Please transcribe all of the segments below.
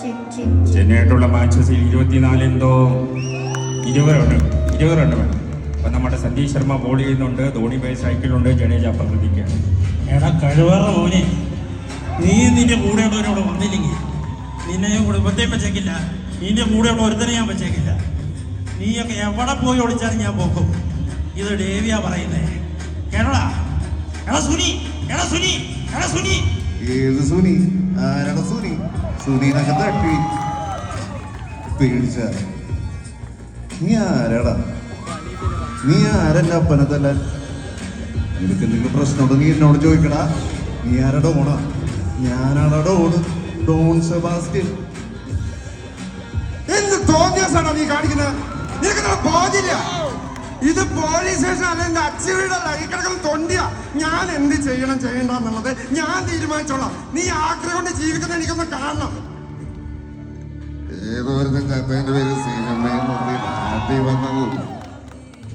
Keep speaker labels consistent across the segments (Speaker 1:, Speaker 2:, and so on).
Speaker 1: ചെന്നൈയായിട്ടുള്ള മാച്ചസിൽ ഇരുപത്തിനാല് എന്തോ ഇരുപത് റൺ ഇരുപത് റൺ വേണം അപ്പം നമ്മുടെ സന്ദീപ് ശർമ്മ ബോൾ ചെയ്യുന്നുണ്ട് ധോണി ബൈ സൈക്കിളുണ്ട് ജഡേജ പ്രകൃതിക്ക്
Speaker 2: എടാ കഴിവേറ മോനെ. നീ നിന്റെ കൂടെയുള്ളവരോട് വന്നില്ലെങ്കിൽ നിന്നെ കുടുംബത്തെ വെച്ചേക്കില്ല. നിന്റെ കൂടെയുള്ള ഒരുത്തനെ ഞാൻ വെച്ചേക്കില്ല. നീയൊക്കെ എവിടെ പോയി ഒളിച്ചാലും ഞാൻ പോക്കും. ഇത് ഡേവിയാ പറയുന്നേ. കേട്ടോടാ? എടാ സുനി എടാ സുനി എടാ സുനി.
Speaker 3: ഏത് സുനി? ആരാണ് സുനി? സുനീനൊക്കെ തട്ടി. പേടിച്ച. നീ ആരാടാ? നീ ആരല്ല അപ്പനെ തല്ലാൻ? നിനക്ക് എന്തെങ്കിലും പ്രശ്നമുണ്ടോ? നീ എന്നോട് ചോദിക്കടാ. നീ ആരാടോ ഓണാ ഞാനാടാ ഡോൺ ഡോൺ സെബാസ്റ്റ്യൻ.
Speaker 4: എന്ത് തോന്നിയാസാണോ നീ കാണിക്കുന്നത് നിനക്ക് ബോധില്ല ഇത് പോലീസ് സ്റ്റേഷൻ അല്ല എന്റെ അച്ഛനീടല്ല ഈ ഞാൻ എന്ത് ചെയ്യണം ചെയ്യണ്ട എന്നുള്ളത് ഞാൻ തീരുമാനിച്ചോളാം. നീ ആഗ്രഹം കൊണ്ട് ജീവിക്കുന്ന എനിക്കൊന്ന് കാണണം.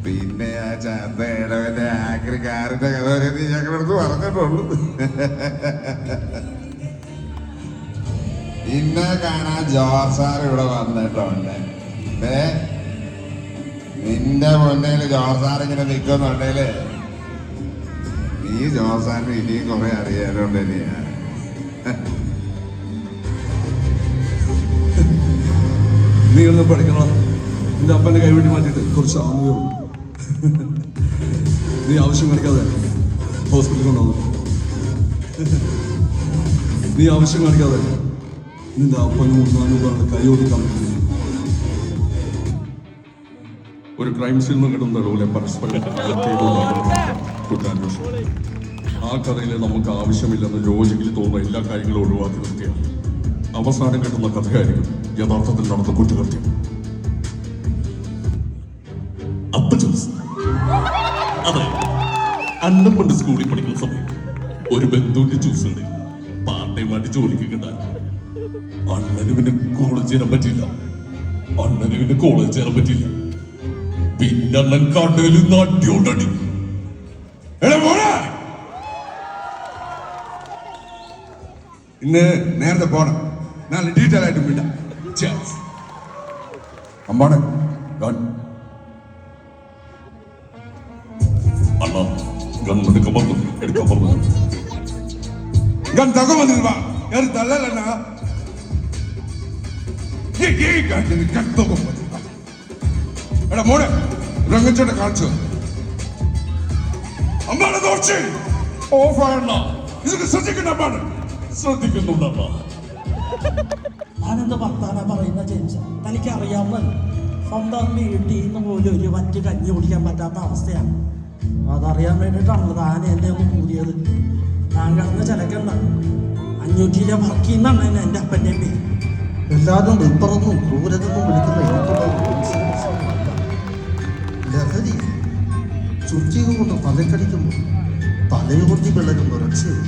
Speaker 3: പിന്നെ ആ ചന്തയുടെ ആഗ്രഹാരന്റെ കഥ നീ ഞങ്ങളടുത്ത് പറഞ്ഞിട്ടുള്ളൂ ഇന്നെ കാണാൻ ജോർജ് സാർ ഇവിടെ വന്നിട്ടുണ്ട്. നിന്റെ മുന്നേൽ ജോർജ് സാർ ഇങ്ങനെ നിൽക്കുന്നുണ്ടേൽ നീ ജോസാന് ഇനിയും കുറെ അറിയാനുണ്ട് നീ
Speaker 5: നീ ഒന്ന് പഠിക്കണം. നിന്റെ അപ്പന്റെ കൈവിട്ടി മാറ്റിട്ട് കുറച്ച് ആമുഖം. നീ ആവശ്യം കാണിക്കാതെ ഹോസ്പിറ്റലിൽ കൊണ്ടുവന്നു. നീ ആവശ്യം കാണിക്കാതെ നിന്റെ അപ്പനും മൂന്നാനും പറഞ്ഞ കൈയോടിക്കാൻ ഒരു ക്രൈം നിന്ന് കിട്ടുന്ന പരസ്പരം കുറ്റാന്വേഷണം ആ കഥയിൽ നമുക്ക് ആവശ്യമില്ലെന്ന് യോജിക്കിൽ തോന്നുന്ന എല്ലാ കാര്യങ്ങളും ഒഴിവാക്കി നിർത്തിയാണ്. അവസാനം കിട്ടുന്ന കഥയായിരിക്കും യഥാർത്ഥത്തിൽ നടന്ന കുറ്റകൃത്യം.
Speaker 6: അതെ. അന്നം സ്കൂളിൽ പഠിക്കുന്ന സമയം. ഒരു ബന്ധുവിന്റെ ജ്യൂസ് ഉണ്ട്. പാർട്ട് ടൈമായിട്ട് ജോലിക്ക് കിട്ടാൻ അണ്ണന് പിന്നെ കോളേജ് ചേരാൻ പറ്റില്ല അണ്ണന് പിന്നെ കോളേജ് ചേരാൻ പറ്റില്ല പിന്നെ അണ്ണൻ കടയിൽ നിന്ന്
Speaker 5: എടാ இன்னும் நேரத்தை போனேன் நான் டீட்டெயில் ஆகிட்டு போயிட்டேன். அம்பான
Speaker 6: கன்
Speaker 5: அண்ணா கன்
Speaker 6: எடுக்க போறோம் எடுக்க போறோம் கன்
Speaker 5: தக வந்துருவா. யாரும் தள்ளலண்ணா. கன் தக வந்துருவா. எடா மோட ரங்கச்சோட காட்சி അമ്മാണ് തോർച്ചി
Speaker 6: ഓഫാണ.
Speaker 5: ഇതൊക്കെ ശ്രദ്ധിക്കണ്ട
Speaker 2: ഞാനെന്ത് വർത്താന പറയുന്ന ജെയിംസ്? തനിക്ക് അറിയാവുന്ന സ്വന്തം വീട്ടിൽ നിന്ന് പോലും ഒരു വറ്റ് കഞ്ഞി കുടിക്കാൻ പറ്റാത്ത അവസ്ഥയാണ്. അതറിയാൻ വേണ്ടിയിട്ടാണല്ലോ താൻ എന്നെ ഒന്ന് കൂടിയത്. ഞാൻ കിടന്ന് ചിലക്കണ്ട. അഞ്ഞൂറ്റിയിലെ വർക്കിന്നാണ് എന്നെ എന്റെ അപ്പന്റെ പേര്.
Speaker 7: എല്ലാവരും ഇപ്പുറത്തും ക്രൂരതൊന്നും വിളിക്കുന്ന എനിക്കുള്ള ലഹരി ചുറ്റിക കൊണ്ട് തലക്കടിക്കുമ്പോൾ തലയുകൊണ്ടി വിളകുന്ന രക്ഷയും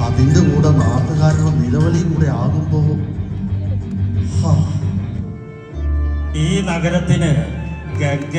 Speaker 7: അതിന്റെ കൂടെ നാട്ടുകാരുടെ നിലവിളിയും കൂടെ ആകുമ്പോൾ
Speaker 2: ഈ നഗരത്തിന് ഗംഗ